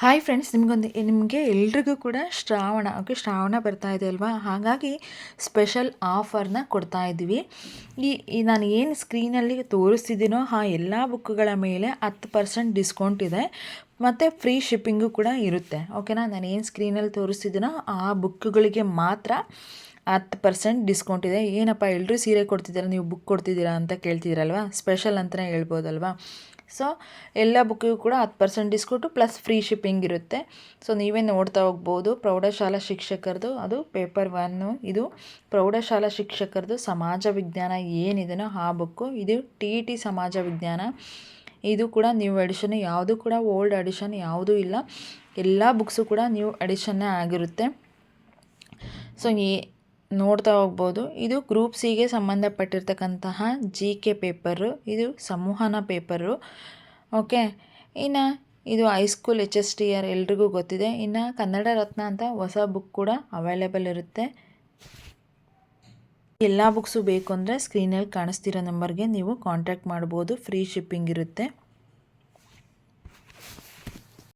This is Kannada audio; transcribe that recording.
ಹಾಯ್ ಫ್ರೆಂಡ್ಸ್ ನಿಮಗೊಂದು ನಿಮಗೆ ಎಲ್ರಿಗೂ ಕೂಡ ಶ್ರಾವಣ ಓಕೆ ಶ್ರಾವಣ ಬರ್ತಾ ಇದೆ ಅಲ್ವಾ? ಹಾಗಾಗಿ ಸ್ಪೆಷಲ್ ಆಫರ್ನ ಕೊಡ್ತಾ ಇದ್ದೀವಿ. ಈ ನಾನು ಏನು ಸ್ಕ್ರೀನಲ್ಲಿ ತೋರಿಸ್ತಿದ್ದೀನೋ ಆ ಎಲ್ಲ ಬುಕ್ಗಳ ಮೇಲೆ ಹತ್ತು ಪರ್ಸೆಂಟ್ ಡಿಸ್ಕೌಂಟ್ ಇದೆ. ಮತ್ತು ಫ್ರೀ ಶಿಪ್ಪಿಂಗು ಕೂಡ ಇರುತ್ತೆ ಓಕೆನಾ ನಾನು ಏನು ಸ್ಕ್ರೀನಲ್ಲಿ ತೋರಿಸ್ತಿದ್ದೀನೋ ಆ ಬುಕ್ಗಳಿಗೆ ಮಾತ್ರ ಹತ್ತು ಪರ್ಸೆಂಟ್ ಡಿಸ್ಕೌಂಟ್ ಇದೆ. ಏನಪ್ಪ ಎಲ್ಲರೂ ಸೀರೆ ಕೊಡ್ತಿದ್ದೀರಾ? ನೀವು ಬುಕ್ ಕೊಡ್ತಿದ್ದೀರಾ ಅಂತ ಕೇಳ್ತಿದ್ದೀರಲ್ವಾ? ಸ್ಪೆಷಲ್ ಅಂತಲೇ ಹೇಳ್ಬೋದಲ್ವಾ? ಸೊ ಎಲ್ಲ ಬುಕ್ಕಿಗೂ ಕೂಡ ಹತ್ತು percent discount plus free shipping ಇರುತ್ತೆ. ಸೊ ನೀವೇ ನೋಡ್ತಾ ಹೋಗ್ಬೋದು. ಪ್ರೌಢಶಾಲಾ ಶಿಕ್ಷಕರದು ಅದು ಪೇಪರ್ ಒನ್ನು ಇದು. ಪ್ರೌಢಶಾಲಾ ಶಿಕ್ಷಕರದು ಸಮಾಜ ವಿಜ್ಞಾನ ಏನಿದೆಯೋ ಆ ಬುಕ್ಕು. ಇದು ಟಿ ಟಿ ಸಮಾಜ ವಿಜ್ಞಾನ. ಇದು ಕೂಡ ನ್ಯೂ ಎಡಿಷನ್ ಯಾವುದು ಕೂಡ ಓಲ್ಡ್ ಎಡಿಷನ್ ಯಾವುದೂ ಇಲ್ಲ. ಎಲ್ಲ ಬುಕ್ಸು ಕೂಡ ನ್ಯೂ ಎಡಿಷನ್ನೇ ಆಗಿರುತ್ತೆ. ಸೊ ಈ ನೋಡ್ತಾ ಹೋಗ್ಬೋದು. ಇದು ಗ್ರೂಪ್ ಸಿಗೆ ಸಂಬಂಧಪಟ್ಟಿರ್ತಕ್ಕಂತಹ ಜಿ ಕೆ ಪೇಪರು, ಇದು ಸಂವಹನ ಪೇಪರು. ಓಕೆ, ಇನ್ನು ಇದು high school H S T R ಎಲ್ರಿಗೂ ಗೊತ್ತಿದೆ. ಇನ್ನು ಕನ್ನಡ ರತ್ನ ಅಂತ ಹೊಸ ಬುಕ್ ಕೂಡ ಅವೈಲೇಬಲ್ ಇರುತ್ತೆ. ಎಲ್ಲ ಬುಕ್ಸು ಬೇಕು ಅಂದರೆ ಸ್ಕ್ರೀನಲ್ಲಿ ಕಾಣಿಸ್ತಿರೋ ನಂಬರ್ಗೆ ನೀವು ಕಾಂಟ್ಯಾಕ್ಟ್ ಮಾಡ್ಬೋದು. ಫ್ರೀ ಶಿಪ್ಪಿಂಗ್ ಇರುತ್ತೆ.